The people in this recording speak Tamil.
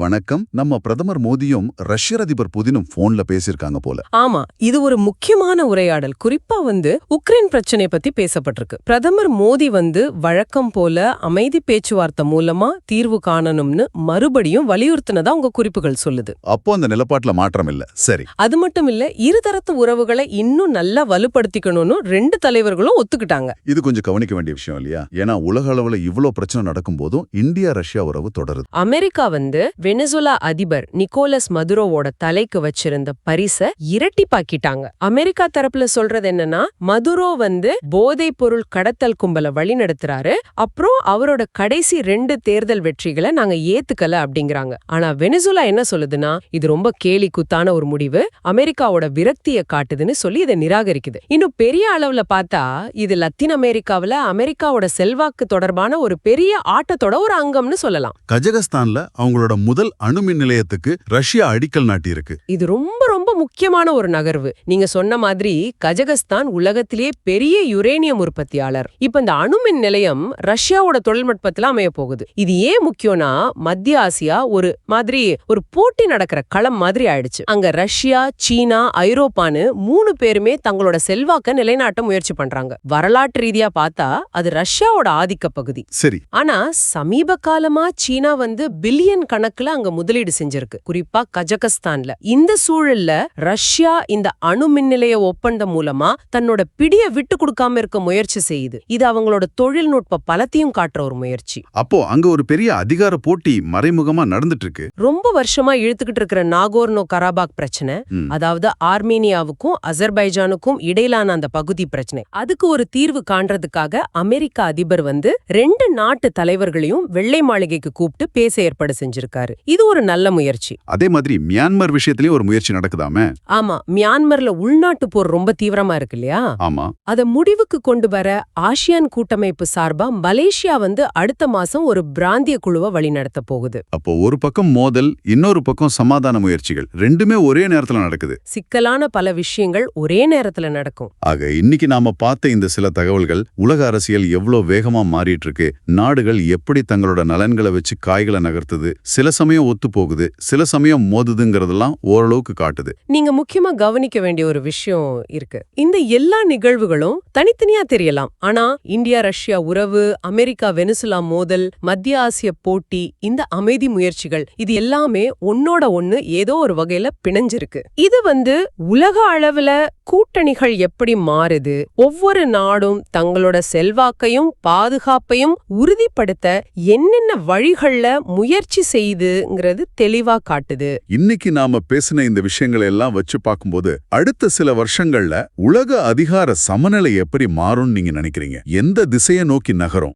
வணக்கம். நம்ம பிரதமர் மோடியும் ரஷ்ய அதிபர் புதினும் போன்ல பேசியிருக்காங்க போல. ஆமா இது ஒரு முக்கியமான உரையாடல். குறிப்பா வந்து உக்ரைன் பிரச்சனை பத்தி பேசப்பட்டிருக்கு. பிரதமர் மோடி வந்து வழக்கம் போல அமைதி பேச்சுவார்த்தை மூலமா தீர்வு காணணும்னு மறுபடியும் வலியுறுத்தினதா உங்க குறிப்புகள் சொல்லுது. அப்போ அந்த நிலப்பாட்டுல மாற்றம் இல்ல. சரி. அது மட்டும் இல்ல இருதரத்து உறவுகளை இன்னும் நல்லா வலுப்படுத்திக்கணும்னு ரெண்டு தலைவர்களும் ஒத்துக்கிட்டாங்க. இது கொஞ்சம் கவனிக்க வேண்டிய விஷயம் இல்லையா? ஏன்னா உலக அளவுல இவ்ளோ பிரச்சனை நடக்கும் போதும் இந்தியா ரஷ்யா உறவு தொடருது. அமெரிக்கா வந்து வெனிசுலா அதிபர் நிக்கோலஸ் மதுரோவோட தலைக்கு வச்சிருந்த பரிச இரட்டிப்பாக்கிட்டாங்க. அமெரிக்கா தரப்புல சொல்றது என்னன்னா மதுரோ வந்து போதைப் பொருள் கடத்தல் கும்பல வழி நடத்துறாரு அப்புறம் அவரோட கடைசி ரெண்டு தேர்தல் வெற்றிகளை நாங்க ஏத்துக்கல அப்படிங்கறாங்க. ஆனா வெனிசுலா என்ன சொல்லுதுன்னா இது ரொம்ப கேலி குத்தான ஒரு முடிவு. அமெரிக்காவோட விரக்தியை காட்டுதுன்னு சொல்லி இதை நிராகரிக்குது. இன்னும் பெரிய அளவுல பார்த்தா இது லத்தீன் அமெரிக்காவுல அமெரிக்காவோட செல்வாக்கு தொடர்பான ஒரு பெரிய ஆட்டத்தோட ஒரு அங்கம்னு சொல்லலாம். கஜகஸ்தான்ல அவங்களோட முதல் அணுமின் நிலையத்துக்கு ரஷ்யா அடிக்கல் நாட்டியிருக்கு. இது ரொம்ப ரொம்ப முக்கியமான ஒரு நகர்வு. நீங்க சொன்ன மாதிரி கஜகஸ்தான் உலகத்திலேயே பெரிய யுரேனியம் உற்பத்தியாளர். இப்ப இந்த அணுமின் நிலையம் ரஷ்யாவோட தொழில்நுட்பத்துல அமைய போகுது. இது ஏன் முக்கியம்னா மத்திய ஆசியா ஒரு மாதிரி ஒரு போட்டி நடக்கிற களம் மாதிரி ஆயிடுச்சு. அங்க ரஷ்யா சீனா ஐரோப்பான்னு மூணு பேருமே தங்களோட செல்வாக்க நிலைநாட்ட முயற்சி பண்றாங்க. வரலாற்று ரீதியா பார்த்தா அது ரஷ்யாவோட ஆதிக்க பகுதி. சரி. ஆனா சமீப காலமா சீனா வந்து பில்லியன் கணக்குல அங்க முதலீடு செஞ்சிருக்கு. குறிப்பா கஜகஸ்தான்ல. இந்த சூழல்ல ரஷ்யா இந்த அணு மின் நிலைய ஒப்பந்தம் மூலமா தன்னோட பிடிய விட்டு கொடுக்காம இருக்க முயற்சி செய்யுது. இது அவங்களோட தொழில்நுட்ப பலத்தையும் காட்டுற ஒரு முயற்சி. அப்போ அங்க ஒரு பெரிய அதிகார போட்டி மறைமுகமா நடந்துட்டு இருக்கு ரொம்ப வருஷமா இழுத்துக்கிட்டு இருக்கிற நாகோர்னோ கராபாக் பிரச்சனை. அதாவது ஆர்மீனியாவுக்கும் அசர்பைஜானுக்கும் இடையிலான அந்த பகுதி பிரச்சனை. அதுக்கு ஒரு தீர்வு காண்றதுக்காக அமெரிக்க அதிபர் வந்து ரெண்டு நாட்டு தலைவர்களையும் வெள்ளை மாளிகைக்கு கூப்பிட்டு பேச ஏற்பாடு செஞ்சிருக்காரு. இது ஒரு நல்ல முயற்சி. அதே மாதிரி மியான்மர் விஷயத்திலயும் ஒரு முயற்சி நடக்குதாமே? ஆமா. மியான்மர்ல உள்நாட்டு போர் ரொம்ப தீவிரமா இருக்கு இல்லையா? ஆமா. அத முடிவுக்கு கொண்டு வர ஆசியான் கூட்டமைப்பு சார்பா மலேசியா வந்து அடுத்த மாசம் ஒரு பிராந்திய குழுவை வழிநடத்த போகுது. அப்போ ஒரு பக்கம் மோதல் இன்னொரு பக்கம் சமாதான முயற்சிகள். ரெண்டுமே ஒரே நேரத்துல நடக்குது. சிக்கலான பல விஷயங்கள் ஒரே நேரத்துல நடக்கும். ஆக இன்னைக்கு நாம பார்த்த இந்த சில தகவல்கள் உலக அரசியல் எவ்வளோ வேகமா மாறிட்டு இருக்கு நாடுகள் எப்படி தங்களோட நலன்களை வச்சு காய்களை நகர்த்துது சில சமயம் ஒத்து போகுது சில சமயம் மோதுதுங்கிறதெல்லாம் ஓரளவுக்கு காட்டுது. நீங்க முக்கியமா கவனிக்க வேண்டிய ஒரு விஷயம் இருக்கு. இந்த எல்லா நிகழ்வுகளும் தனித்தனியா தெரியலாம். ஆனா இந்தியா ரஷ்யா உறவு அமெரிக்கா வெனிசுலா மோதல் மத்திய ஆசிய போட்டி இந்த அமைதி முயற்சிகள் இது எல்லாமே ஒன்னோட ஒன்னு ஏதோ ஒரு வகையில பிணைஞ்சிருக்கு. இது வந்து உலக அளவுல கூட்டணிகள் எப்படி மாறுது ஒவ்வொரு நாடும் தங்களோட செல்வாக்கையும் பாதுகாப்பையும் உறுதிப்படுத்த என்னென்ன வழிகள்ல முயற்சி செய்யுதுங்கிறது தெளிவா காட்டுது. இன்னைக்கு நாம பேசின இந்த விஷயங்களை எல்லாம் வச்சு பார்க்கும்போது அடுத்த சில வருஷங்கள்ல உலக அதிகார சமநிலை எப்படி மாறும்னு நீங்க நினைக்கிறீங்க? எந்த திசையை நோக்கி நகரும்?